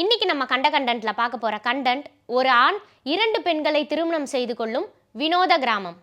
இன்னைக்கு நம்ம கண்ட கண்டென்ட்ல பார்க்க போற கண்டென்ட் ஒரு ஆண் இரண்டு பெண்களை திருமணம் செய்து கொள்ளும் வினோத கிராமம்.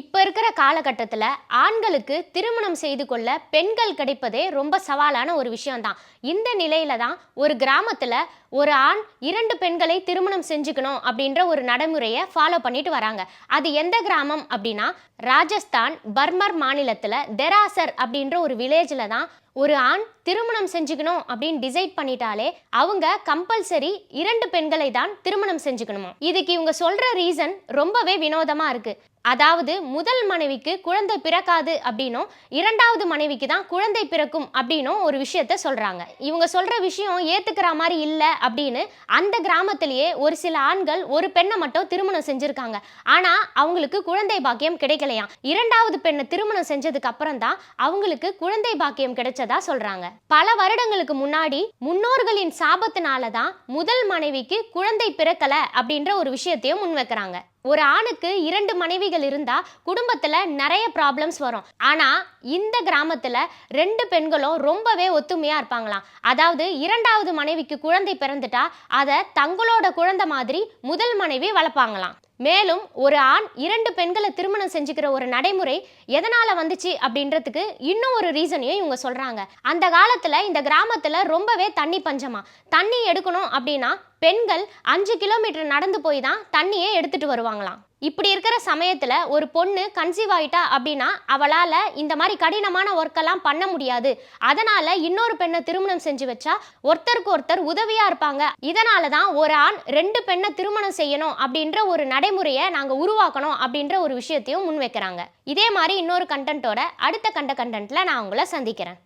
இப்போ இருக்கிற காலகட்டத்தில் ஆண்களுக்கு திருமணம் செய்து கொள்ள பெண்கள் கிடைப்பதே ரொம்ப சவாலான ஒரு விஷயம்தான். இந்த நிலையில தான் ஒரு கிராமத்தில் ஒரு ஆண் இரண்டு பெண்களை திருமணம் செஞ்சுக்கணும் அப்படின்ற ஒரு நடைமுறையை ஃபாலோ பண்ணிட்டு வராங்க. அது எந்த கிராமம் அப்படின்னா ராஜஸ்தான் பர்மர் மாநிலத்தில் தெராசர் அப்படின்ற ஒரு வில்லேஜில் தான் ஒரு ஆண் திருமணம் செஞ்சுக்கணும் அப்படின்னு டிசைட் பண்ணிட்டாலே அவங்க கம்பல்சரி இரண்டு பெண்களை தான் திருமணம் செஞ்சுக்கணுமா? இதுக்கு இவங்க சொல்ற ரீசன் ரொம்பவே வினோதமா இருக்கு. அதாவது முதல் மனைவிக்கு குழந்தை பிறக்காது அப்படின்னும் இரண்டாவது மனைவிக்கு தான் குழந்தை பிறக்கும் அப்படின்னும் ஒரு விஷயத்த சொல்றாங்க. இவங்க சொல்ற விஷயம் ஏத்துக்கிற மாதிரி இல்லை அப்படின்னு அந்த கிராமத்திலேயே ஒரு சில ஆண்கள் ஒரு பெண்ணை மட்டும் திருமணம் செஞ்சுருக்காங்க. ஆனால் அவங்களுக்கு குழந்தை பாக்கியம் கிடைக்கலையாம். இரண்டாவது பெண்ணை திருமணம் செஞ்சதுக்கு அப்புறம் தான் அவங்களுக்கு குழந்தை பாக்கியம் கிடைச்சதா சொல்றாங்க. பல வருடங்களுக்கு முன்னாடி முன்னோர்களின் சாபத்தினால தான் முதல் மனைவிக்கு குழந்தை பிறக்கல அப்படின்ற ஒரு விஷயத்தையும் முன்வைக்கிறாங்க. ஒரு ஆணுக்கு இரண்டு மனைவிகள் இருந்தால் குடும்பத்தில் நிறைய ப்ராப்ளம்ஸ் வரும். ஆனால் இந்த கிராமத்தில் ரெண்டு பெண்களும் ரொம்பவே ஒத்துமையாக இருப்பாங்களாம். அதாவது இரண்டாவது மனைவிக்கு குழந்தை பிறந்துட்டா அதை தங்களோட குழந்தை மாதிரி முதல் மனைவி வளர்ப்பாங்களாம். மேலும் ஒரு ஆண் இரண்டு பெண்களை திருமணம் செஞ்சுக்கிற ஒரு நடைமுறை எதனால் வந்துச்சு அப்படின்றதுக்கு இன்னும் ஒரு ரீசனையும் இவங்க சொல்கிறாங்க அந்த காலத்தில் இந்த கிராமத்தில் ரொம்பவே தண்ணி பஞ்சமா. தண்ணி எடுக்கணும் அப்படின்னா பெண்கள் அஞ்சு கிலோமீட்டர் நடந்து போய் தான் தண்ணியே எடுத்துகிட்டு வருவாங்களாம். இப்படி இருக்கிற சமயத்தில் ஒரு பொண்ணு கன்சீவ் ஆகிட்டா அப்படின்னா அவளால் இந்த மாதிரி கடினமான ஒர்க்கெல்லாம் பண்ண முடியாது. அதனால் இன்னொரு பெண்ணை திருமணம் செஞ்சு வச்சா ஒருத்தருக்கு ஒருத்தர் உதவியாக இருப்பாங்க. இதனால தான் ஒரு ஆண் ரெண்டு பெண்ணை திருமணம் செய்யணும் அப்படின்ற ஒரு நடைமுறையை நாங்கள் உருவாக்கணும் அப்படின்ற ஒரு விஷயத்தையும் முன்வைக்கிறாங்க. இதே மாதிரி இன்னொரு கண்டென்ட்டோட அடுத்த கண்ட கண்டென்ட்டில் நான் உங்களை சந்திக்கிறேன்.